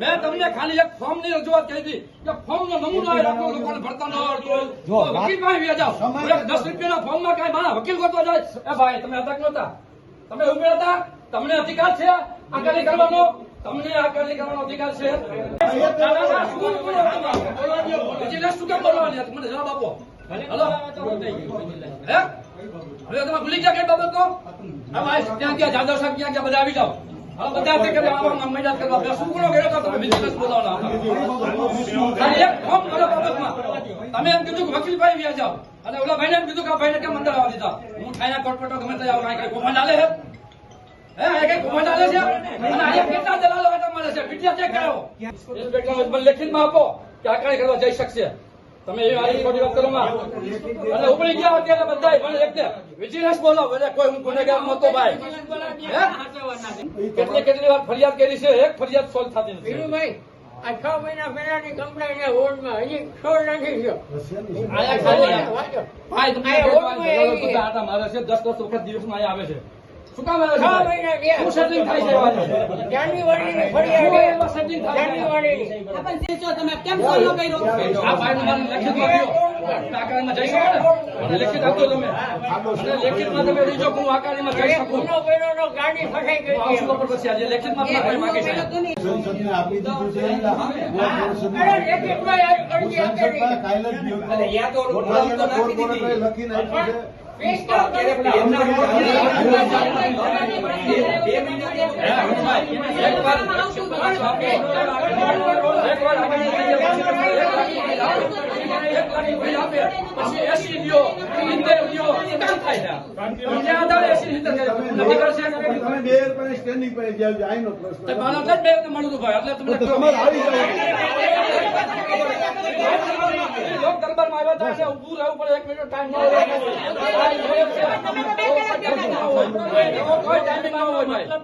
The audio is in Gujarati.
મેં તમને ખાલી એક ભરતા ન વકીલ પાસે વ્યા જાઓ. એક દસ રૂપિયાના ફોર્મમાં કાંઈ મારા વકીલ જાય ભાઈ તમે હતા તમે હતા તમને અધિકાર છે, આ કાર્ય કરવાનો તમને આગાડી કરવાનો અધિકાર છે? વિજિલન્સ શું કેમ? બોલવાની હતી? મને જવાબ આપો. હલો? હે? હવે તમે ભૂલી ગયા કઈ બાબત? નો હા ભાઈ ત્યાં ગયા જાદવ સાહેબ ક્યાં ગયા બધા આવી જાઓ. હવે બધા તે કરે આવા મહેનત કરવા શું ગુનો કર્યો તો? તમે વિજિલન્સ બોલાવવાના એક ફોર્મ કરો બાબતમાં. તમે એમ કીધું કે વકીલ ભાઈ વ્યા જાઓ. અને ઓલા ભાઈને એમ કીધું કે આ ભાઈને કેમ અંદર આવવા દીધા? હું ઠાયા કોર્પોરેટો ગમે તે આવું કાંઈ કોઈ આલે છે હે? આ કઈ કૌભાંડ આલે છે? અને અહીંયા કેટલા દલાલો બેઠા મળે છે? વિદ્યા ચેક કરાવો ઇન્સ્પેક્ટર મને લેખિતમાં આપો કે આ કાંઈ કરવા જઈ શકશે. તમે એ ખોટી વાત કરો માં. અને ઉપડી ગયા અત્યારે બધા પણ એક વિજિલન્સ બોલો એટલે કોઈ હું ગુનેગાર નહોતો ભાઈ. કેટલી કેટલી વાર ફરિયાદ કરી છે? એક ફરિયાદ સોલ્વ થતી નથી. આ છ મહિના પહેલાની છે. વોર્ડમાં, હજી સોલ્વ નથી થયો. ભાઈ તમને આટા મારે છે. દસ દસ વખત દિવસમાં આવે છે. શું કામ આવે છ? છે? ભાઈ? મહિના થયા. છે. લખીને પછી થાય છે. આધારે એસી સિત્તેર દરબારમાં આવ્યા હતા, એટલે રહેવું પડે, એક મિનિટ ટાઈમ હોય.